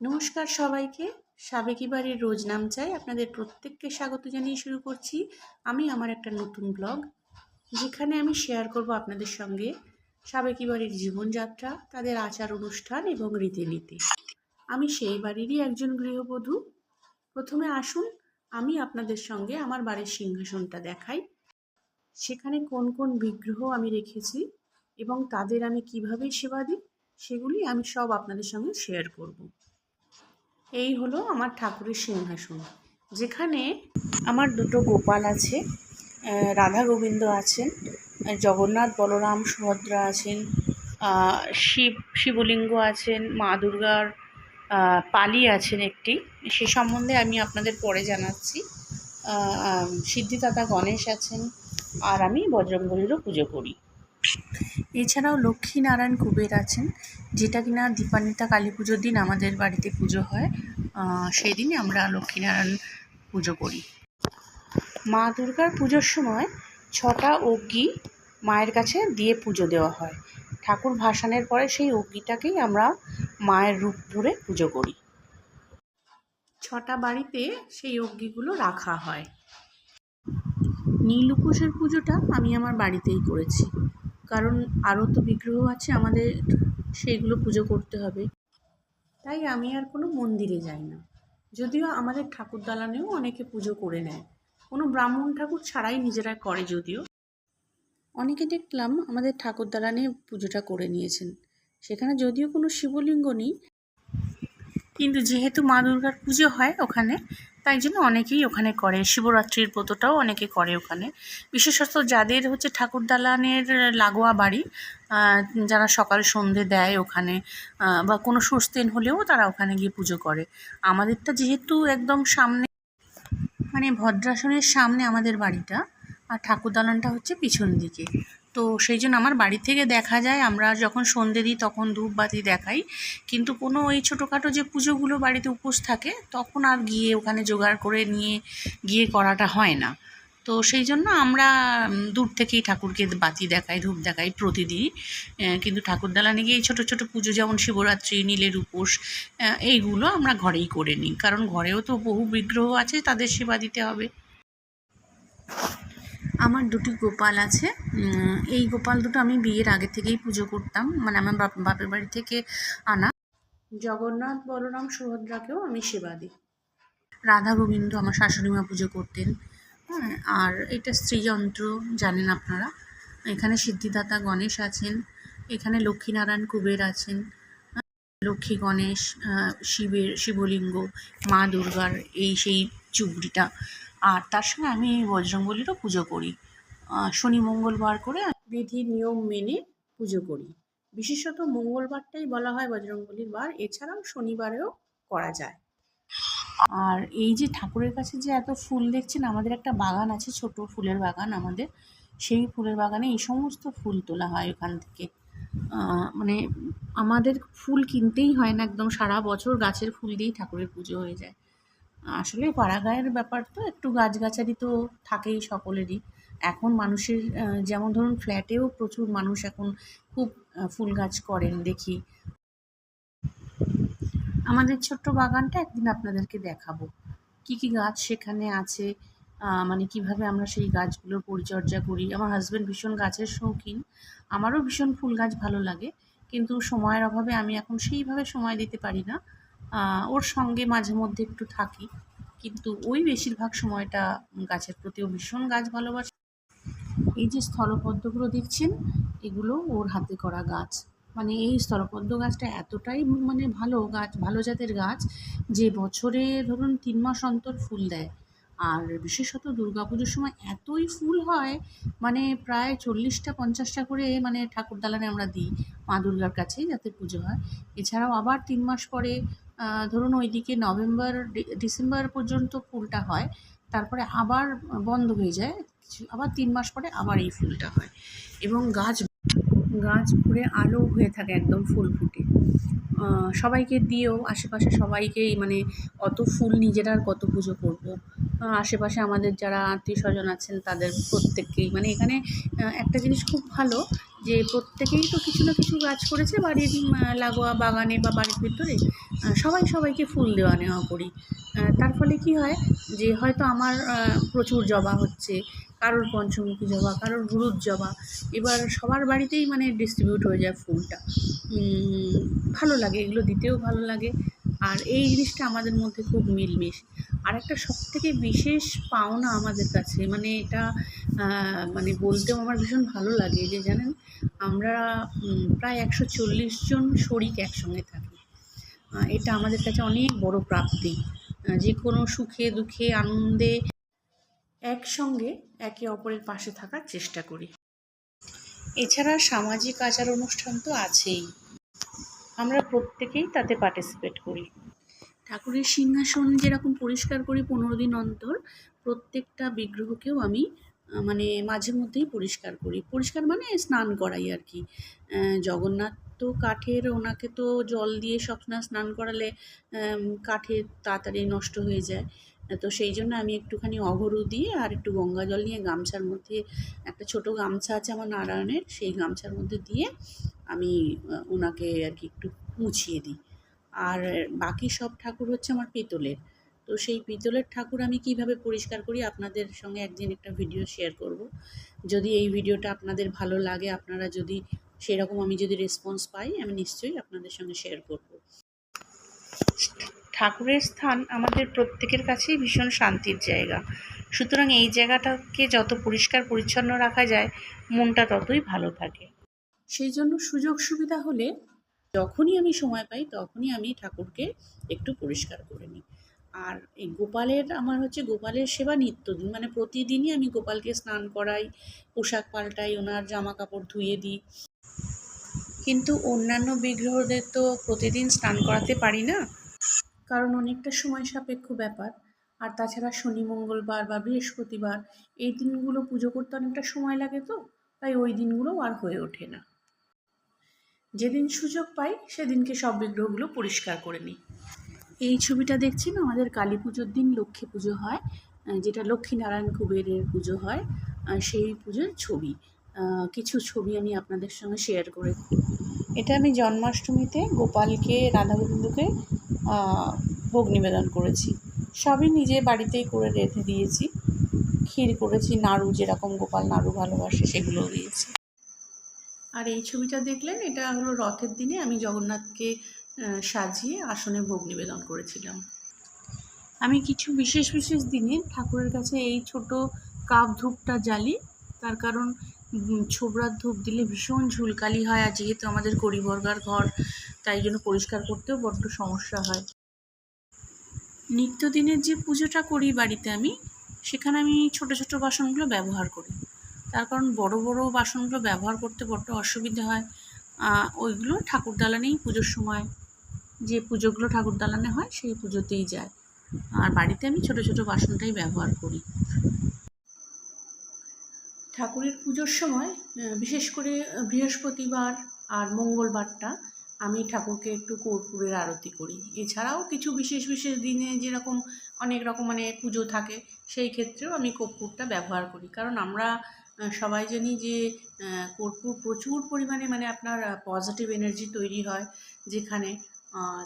নমস্কার সবাইকে। সাবেকি বাড়ির রোজ নাম চাই আপনাদের প্রত্যেককে স্বাগত জানিয়ে শুরু করছি। আমি আমার একটা নতুন ব্লগ, যেখানে আমি শেয়ার করব আপনাদের সঙ্গে সাবেকি বাড়ির জীবনযাত্রা, তাদের আচার অনুষ্ঠান এবং রীতিনীতি। আমি সেই বাড়িরই একজন গৃহবধূ। প্রথমে আসুন, আমি আপনাদের সঙ্গে আমার বাড়ির সিংহাসনটা দেখাই। সেখানে কোন কোন বিগ্রহ আমি রেখেছি এবং তাদের আমি কীভাবে সেবা দিই, সেগুলি আমি সব আপনাদের সঙ্গে শেয়ার করব। এই হলো আমার ঠাকুরের সিংহাসন। যেখানে আমার দুটো গোপাল আছে রাধা গোবিন্দ আছেন জগন্নাথ বলরাম সুভদ্রা আছেন শিব, শিবলিঙ্গ আছেন, মা দুর্গার পালি আছেন একটি। সে সম্বন্ধে আমি আপনাদের পরে জানাচ্ছি। সিদ্ধিদাতা গণেশ আছেন, আর আমি বজরঙ্গলিরও পুজো করি। এছাড়াও লক্ষ্মীনারায়ণ কুবের আছেন, যেটা কিনা দীপান্বিতা কালী পুজোর দিন আমাদের বাড়িতে পুজো হয় সেই দিনে আমরা লক্ষ্মীনারায়ণ পুজো করি। মা দুর্গার পুজোর সময় ছটা অগ্নি মায়ের কাছে দিয়ে পুজো দেওয়া হয়। ঠাকুর ভাসানের পরে সেই অগ্নিটাকেই আমরা মায়ের রূপ ধরে পুজো করি। ছটা বাড়িতে সেই অগ্নিগুলো রাখা হয়। নীল পুজোটা আমি আমার বাড়িতেই করেছি। কারণ আরও তো বিগ্রহ আছে, আমাদের সেইগুলো পুজো করতে হবে। তাই আমি আর কোনো মন্দিরে যাই না। যদিও আমাদের ঠাকুর দালানেও অনেকে পুজো করে নেয়। কোনো ব্রাহ্মণ ঠাকুর ছাড়াই নিজেরা করে যদিও। অনেকে দেখলাম আমাদের ঠাকুর দালানে পুজোটা করে নিয়েছেন। সেখানে যদিও কোনো শিবলিঙ্গ নেই, কিন্তু যেহেতু মা দুর্গার পুজো হয় ওখানে তাই জন্য অনেকেই ওখানে করে। শিবরাত্রির ব্রতটাও অনেকে করে ওখানে। বিশেষত যাদের হচ্ছে ঠাকুর দালানের লাগোয়া বাড়ি যারা সকাল সন্ধে দেয় ওখানে বা কোনো সুস্তেন হলেও তারা ওখানে গিয়ে পুজো করে। আমাদেরটা যেহেতু একদম সামনে মানে ভদ্রাসনের সামনে আমাদের বাড়িটা, আর ঠাকুর দালানটা হচ্ছে পিছন দিকে। তো সেই জন্য আমার বাড়ি থেকে দেখা যায়, আমরা যখন সন্ধে দিই তখন ধূপবাতি দেখাই। কিন্তু কোনো ওই ছোটোখাটো যে পুজোগুলো বাড়িতে উপোস থাকে, তখন আর গিয়ে ওখানে জোগাড় করে নিয়ে গিয়ে করাটা হয় না। তো সেই জন্য আমরা দূর থেকেই ঠাকুরকে বাতি দেখাই, ধূপ দেখাই প্রতিদিনই। কিন্তু ঠাকুর দালানে গিয়ে এই ছোটো ছোটো পুজো যেমন শিবরাত্রি, নীলের উপোস এইগুলো আমরা ঘরেই করে নিই। কারণ ঘরেও তো বহু বিগ্রহ আছে, তাদের সেবা দিতে হবে। আমার দুটি গোপাল আছে। এই গোপাল দুটো আমি বিয়ের আগে থেকেই পুজো করতাম। মানে আমার বাপ বাপের বাড়ি থেকে আনা। জগন্নাথ বলরাম সুভদ্রাকেও আমি সেবা দিই। রাধা গোবিন্দ আমার শাশুড়ি মা পুজো করতেন। হ্যাঁ আর এটা স্ত্রীযন্ত্র জানেন আপনারা? এখানে সিদ্ধিদাতা গণেশ আছেন। এখানে লক্ষ্মীনারায়ণ কুবের আছেন। হ্যাঁ, লক্ষ্মী গণেশ শিবের শিবলিঙ্গ মা দুর্গার এই সেই চুবড়িটা। আর তার সঙ্গে আমি বজরঙ্গলিরও পুজো করি। শনি মঙ্গলবার করে বিধি, নিয়ম মেনে পুজো করি। বিশেষত মঙ্গলবারটাই বলা হয় বজরঙ্গলির বার, এছাড়াও শনিবারেও করা যায়। আর এই যে ঠাকুরের কাছে যে এত ফুল দেখছেন, আমাদের একটা বাগান আছে, ছোট ফুলের বাগান আমাদের। সেই ফুলের বাগানে এই সমস্ত ফুল তোলা হয় ওখান থেকে। মানে আমাদের ফুল কিনতেই হয় না, একদম সারা বছর গাছের ফুল দিয়েই ঠাকুরের পুজো হয়ে যায়। আসলে পাড়াগাঁয়ের ব্যাপার তো, একটু গাছগাছালি তো থাকেই সকলেরই। এখন মানুষের যেমন ধরুন ফ্ল্যাটেও প্রচুর মানুষ এখন খুব ফুল গাছ করেন, দেখি। আমাদের ছোট্ট বাগানটা একদিন আপনাদেরকে দেখাবো। কি কি গাছ সেখানে আছে মানে কীভাবে আমরা সেই গাছগুলোর পরিচর্যা করি। আমার হাজব্যান্ড ভীষণ গাছের শৌখিন, আমারও ভীষণ ফুল গাছ ভালো লাগে, কিন্তু সময়ের অভাবে আমি এখন সেইভাবে সময় দিতে পারি না। ওর সঙ্গে মাঝে মধ্যে একটু থাকি, কিন্তু ওই বেশিরভাগ সময়টা গাছের প্রতিও ভীষণ গাছ ভালোবাসে। এই যে স্থলপদ্মগুলো দেখছেন, এগুলো ওর হাতে করা গাছ। মানে এই স্থলপদ্ম গাছটা এতটাই মানে ভালো গাছ, ভালো জাতের গাছ, যে বছরে ধরুন তিন মাস অন্তর ফুল দেয়। আর বিশেষত দুর্গাপুজোর সময় এতই ফুল হয় মানে প্রায় চল্লিশটা, পঞ্চাশটা করে মানে ঠাকুর দালানে আমরা দিই মা দুর্গার কাছেই যাতে পুজো হয়। এছাড়াও আবার তিন মাস পরে ধরুন ওইদিকে নভেম্বর ডিসেম্বর পর্যন্ত ফুলটা হয়, তারপরে আবার বন্ধ হয়ে যায় আবার তিন মাস পরে আবার এই ফুলটা হয়। এবং গাছ গাছ ভরে আলো হয়ে থাকে একদম ফুল ফুটে। সবাইকে দিয়েও, আশেপাশে সবাইকেই মানে অত ফুল নিজেরা আর কত পুজো করব। আশেপাশে আমাদের যারা আত্মীয় স্বজন আছেন, তাদের প্রত্যেককেই মানে এখানে একটা জিনিস খুব ভালো যে প্রত্যেকেই তো কিছু না কিছু গাছ করেছে বাড়ির লাগোয়া বাগানে বা বাড়ির ভিতরে সবাই সবাইকে ফুল দেওয়া নেওয়া করি। তার ফলে কি হয় যে হয়তো আমার প্রচুর জবা হচ্ছে, কারোর পঞ্চমুখী জবা, কারোর হলুদ জবা, এবার সবার বাড়িতেই মানে ডিস্ট্রিবিউট হয়ে যায় ফুলটা। ভালো লাগে, এগুলো দিতেও ভালো লাগে। আর এই জিনিসটা আমাদের মধ্যে খুব মিলমিশ। আর একটা সব থেকে বিশেষ পাওনা আমাদের কাছে মানে এটা মানে বলতেও আমার ভীষণ ভালো লাগে যে জানেন, আমরা প্রায় একশো চল্লিশ জন শরিক একসঙ্গে থাকি। এটা আমাদের কাছে অনেক বড় প্রাপ্তি। যে কোনো সুখে, দুঃখে, আনন্দে একসঙ্গে একে অপরের পাশে থাকার চেষ্টা করি। এছাড়া সামাজিক আচার অনুষ্ঠান তো আছেই। আমরা প্রত্যেকেই তাতে পার্টিসিপেট করি। ঠাকুরের সিংহাসন যেরকম পরিষ্কার করি পনেরো দিন অন্তর, প্রত্যেকটা বিগ্রহকেও আমি মানে মাঝে মধ্যেই পরিষ্কার করি। পরিষ্কার মানে স্নান করাই আর কি। জগন্নাথ তো কাঠের, ওনাকে তো জল দিয়ে সবসময় স্নান করালে কাঠের তাড়াতাড়ি নষ্ট হয়ে যায়। তো সেই জন্য আমি একটুখানি অঘরু দিয়ে আর একটু গঙ্গা জল নিয়ে গামছার মধ্যে, একটা ছোট গামছা আছে আমার নারায়ণের, সেই গামছার মধ্যে দিয়ে আমি ওনাকে আর কি একটু মুছিয়ে দিই। আর বাকি সব ঠাকুর হচ্ছে আমার পিতলের। তো সেই পিতলের ঠাকুর আমি কীভাবে পরিষ্কার করি আপনাদের সঙ্গে একদিন একটা ভিডিও শেয়ার করব। যদি এই ভিডিওটা আপনাদের ভালো লাগে, আপনারা যদি সেরকম আমি যদি রেসপন্স পাই আমি নিশ্চয়ই আপনাদের সঙ্গে শেয়ার করব। ঠাকুরের স্থান আমাদের প্রত্যেকের কাছেই ভীষণ শান্তির জায়গা। সুতরাং এই জায়গাটাকে যত পরিষ্কার পরিচ্ছন্ন রাখা যায় মনটা ততই ভালো থাকে। সেই জন্য সুযোগ সুবিধা হলে যখনই আমি সময় পাই তখনই আমি ঠাকুরকে একটু পরিষ্কার করে নিই। আর এই গোপালের আমার হচ্ছে গোপালের সেবা নিত্যদিন মানে প্রতিদিনই আমি গোপালকে স্নান করাই পোশাক পাল্টাই ওনার জামা কাপড় ধুয়ে দিই। কিন্তু অন্যান্য বিগ্রহদের তো প্রতিদিন স্নান করাতে পারি না। কারণ অনেকটা সময় সাপেক্ষ ব্যাপার। আর তাছাড়া শনি, মঙ্গলবার বা বৃহস্পতিবার এই দিনগুলো পুজো করতে অনেকটা সময় লাগে তো, তাই ওই দিনগুলো আর হয়ে ওঠে না। যেদিন সুযোগ পাই, সেদিনকে সব বিগ্রহগুলো পরিষ্কার করে নিই। এই ছবিটা দেখছেন আমাদের কালী পুজোর দিন লক্ষ্মী পুজো হয় যেটা লক্ষ্মীনারায়ণ কুবেরের পুজো হয় সেই পুজোর ছবি। কিছু ছবি আমি আপনাদের সঙ্গে শেয়ার করে এটা আমি জন্মাষ্টমীতে গোপালকে রাধা গোবিন্দকে ভোগ নিবেদন করেছি। সবই নিজে বাড়িতেই করে রেঁধে দিয়েছি। ক্ষীর করেছি নাড়ু যেরকম গোপাল নাড়ু ভালোবাসে সেগুলোও দিয়েছি। আর এই ছবিটা দেখলেন এটা হলো রথের দিনে আমি জগন্নাথকে সাজিয়ে আসনে ভোগ নিবেদন করেছিলাম। আমি কিছু বিশেষ বিশেষ দিনে ঠাকুরের কাছে এই ছোট কাপ ধূপটা জ্বালি তার কারণ উম, ছোবড়ার ধূপ দিলে ভীষণ ঝুলকালি হয় আর যেহেতু আমাদের করিবর্গার ঘর তাই জন্য পরিষ্কার করতেও বড্ড সমস্যা হয়। নিত্যদিনের যে পুজোটা করি বাড়িতে আমি সেখানে আমি ছোট ছোট বাসনগুলো ব্যবহার করি। তার কারণ বড় বড় বাসনগুলো ব্যবহার করতে বড্ড অসুবিধা হয়। ওইগুলো ঠাকুর দালানেই পুজোর সময় যে পুজোগুলো ঠাকুর দালানে হয় সেই পুজোতেই যায়। আর বাড়িতে আমি ছোট ছোট বাসনটাই ব্যবহার করি। ঠাকুরের পুজোর সময় বিশেষ করে বৃহস্পতিবার আর মঙ্গলবারটা আমি ঠাকুরকে একটু কর্পূরের আরতি করি। এছাড়াও কিছু বিশেষ বিশেষ দিনে যেরকম অনেক রকম মানে পুজো থাকে, সেই ক্ষেত্রেও আমি কর্পূরটা ব্যবহার করি। কারণ আমরা সবাই জানি যে কর্পূর প্রচুর পরিমাণে মানে আপনার পজিটিভ এনার্জি তৈরি হয় যেখানে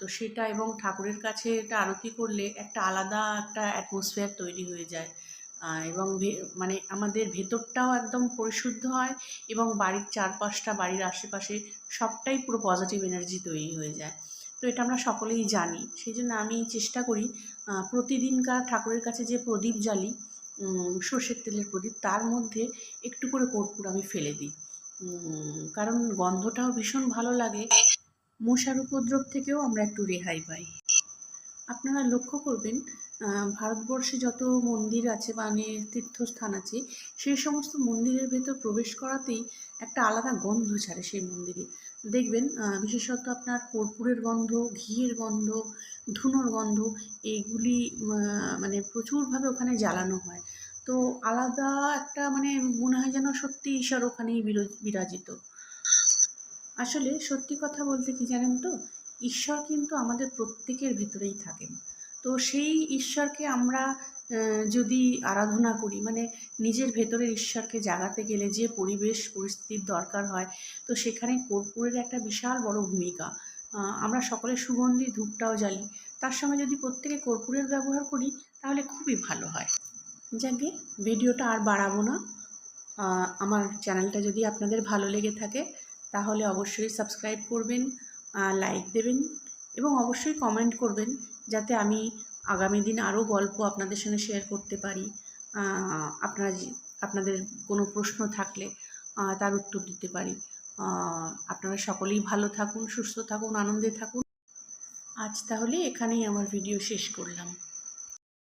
তো সেটা এবং ঠাকুরের কাছে এটা আরতি করলে একটা আলাদা একটা অ্যাটমসফিয়ার তৈরি হয়ে যায়। এবং মানে আমাদের ভেতরটাও একদম পরিশুদ্ধ হয় এবং বাড়ির চারপাশটা, বাড়ির আশেপাশে সবটাই পুরো পজিটিভ এনার্জি তৈরি হয়ে যায়। তো এটা আমরা সকলেই জানি। সেই জন্য আমি চেষ্টা করি প্রতিদিনকার ঠাকুরের কাছে যে প্রদীপ জ্বালি সর্ষের তেলের প্রদীপ, তার মধ্যে একটু করে কর্পূর আমি ফেলে দিই। কারণ গন্ধটাও ভীষণ ভালো লাগে। মশার উপদ্রব থেকেও আমরা একটু রেহাই পাই। আপনারা লক্ষ্য করবেন ভারতবর্ষে যত মন্দির আছে মানে তীর্থস্থান আছে, সেই সমস্ত মন্দিরের ভেতর প্রবেশ করাতেই একটা আলাদা গন্ধ ছাড়ে সেই মন্দিরে। দেখবেন বিশেষত আপনার কর্পূরের গন্ধ, ঘিয়ের গন্ধ, ধুনোর গন্ধ এইগুলি মানে প্রচুরভাবে ওখানে জ্বালানো হয়। তো আলাদা একটা মানে মনে হয় যেন সত্যি ঈশ্বর ওখানেই বিরো- বিরাজিত। আসলে সত্যি কথা বলতে কি জানেন তো? ঈশ্বর কিন্তু আমাদের প্রত্যেকের ভেতরেই থাকেন। তো সেই ঈশ্বরকে আমরা যদি আরাধনা করি মানে নিজের ভেতরের ঈশ্বরকে জাগাতে গেলে যে পরিবেশ, পরিস্থিতির দরকার হয়, তো সেখানে কর্পূরের একটা বিশাল বড় ভূমিকা। আমরা সকলে সুগন্ধি, ধূপটাও জ্বালি, তার সঙ্গে যদি প্রত্যেকে কর্পূরের ব্যবহার করি, তাহলে খুবই ভালো হয়। যাকে ভিডিওটা আর বাড়াবো না আমার চ্যানেলটা যদি আপনাদের ভালো লেগে থাকে, তাহলে অবশ্যই সাবস্ক্রাইব করবেন লাইক দেবেন, এবং অবশ্যই কমেন্ট করবেন যাতে আমি আগামী দিন আরও গল্প আপনাদের সঙ্গে শেয়ার করতে পারি। আপনারা আপনাদের কোনো প্রশ্ন থাকলে তার উত্তর দিতে পারি। আপনারা সকলেই ভালো থাকুন, সুস্থ থাকুন, আনন্দে থাকুন। আজ তাহলে এখানেই আমার ভিডিও শেষ করলাম।